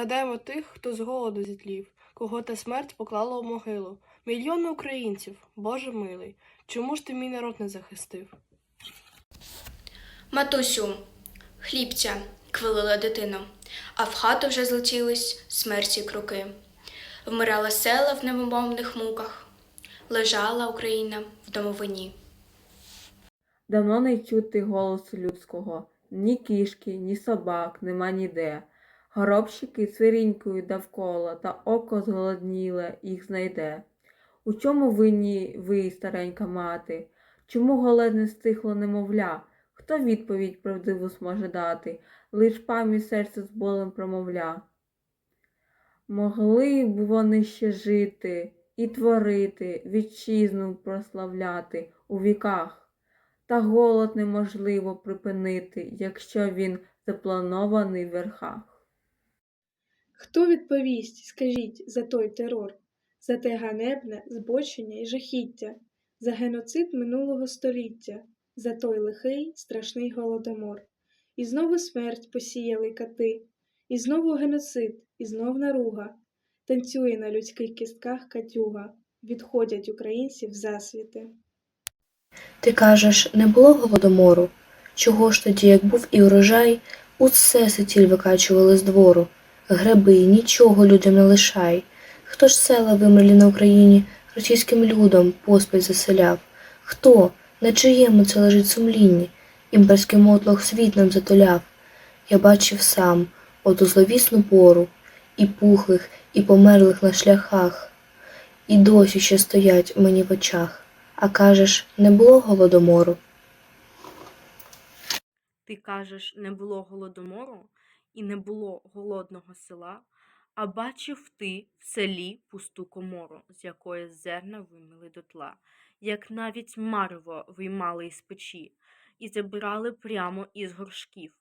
Згадаємо тих, хто з голоду зітлів, кого та смерть поклала в могилу. Мільйони українців, Боже милий, чому ж ти мій народ не захистив? Матусю, хлібця, квилила дитину, а в хату вже злетілись смерті круки. Вмирала села в невимовних муках, лежала Україна в домовині. Давно не чути голосу людського, ні кішки, ні собак, нема ніде. Горобчики свирінькою довкола, та око зголодніле їх знайде. У чому винні ви, старенька мати? Чому голодне стихло немовля? Хто відповідь правдиву зможе дати? Лиш пам'ять серце з болем промовля. Могли б вони ще жити і творити, вітчизну прославляти у віках. Та голод неможливо припинити, якщо він запланований в верхах. Хто відповість, скажіть, за той терор, за те ганебне збочення і жахіття, за геноцид минулого століття, за той лихий страшний голодомор? І знову смерть посіяли кати, і знову геноцид, і знов наруга. Танцює на людських кістках катюга, відходять українці в засвіти. Ти кажеш, не було голодомору? Чого ж тоді, як був і урожай, усе сетіль викачували з двору? Греби, нічого людям не лишай. Хто ж села вимерлі на Україні російським людом поспіль заселяв? Хто? На чиєму це лежить сумлінні? Імперський мотлох світ нам затуляв. Я бачив сам оту зловісну пору, і пухлих, і померлих на шляхах, і досі ще стоять мені в очах. А кажеш, не було голодомору? Ти кажеш, не було голодомору і не було голодного села, а бачив ти в селі пусту комору, з якої зерна вимили дотла, як навіть марево виймали із печі, і забирали прямо із горшків.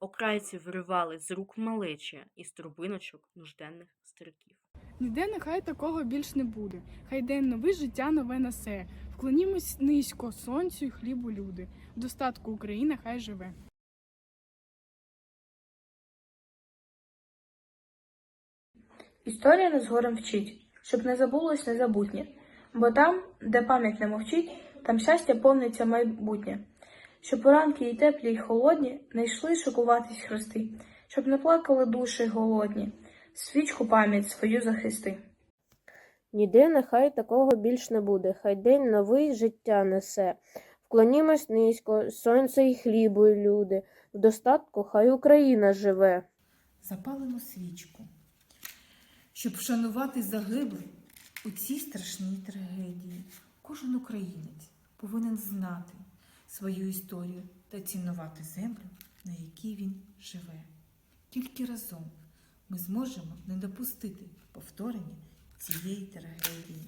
Окрайці виривали з рук малечі із трубиночок нужденних стариків. Ніде нехай такого більш не буде. Хай день новий життя нове несе. Вклонімось низько сонцю й хлібу люди. В достатку Україна хай живе. Історія нас горем вчить, щоб не забулось незабутнє. Бо там, де пам'ять не мовчить, там щастя повниться майбутнє. Щоб поранки й теплі, й холодні не йшли шокуватись хрести, щоб не плакали душі голодні, свічку пам'ять свою захисти. Ніде нехай такого більш не буде, хай день новий життя несе. Вклонімось низько, сонце й хлібу, й люди, в достатку хай Україна живе. запалимо свічку, щоб вшанувати загиблих у цій страшній трагедії. Кожен українець повинен знати свою історію та цінувати землю, на якій він живе. Тільки разом ми зможемо не допустити повторення цієї трагедії.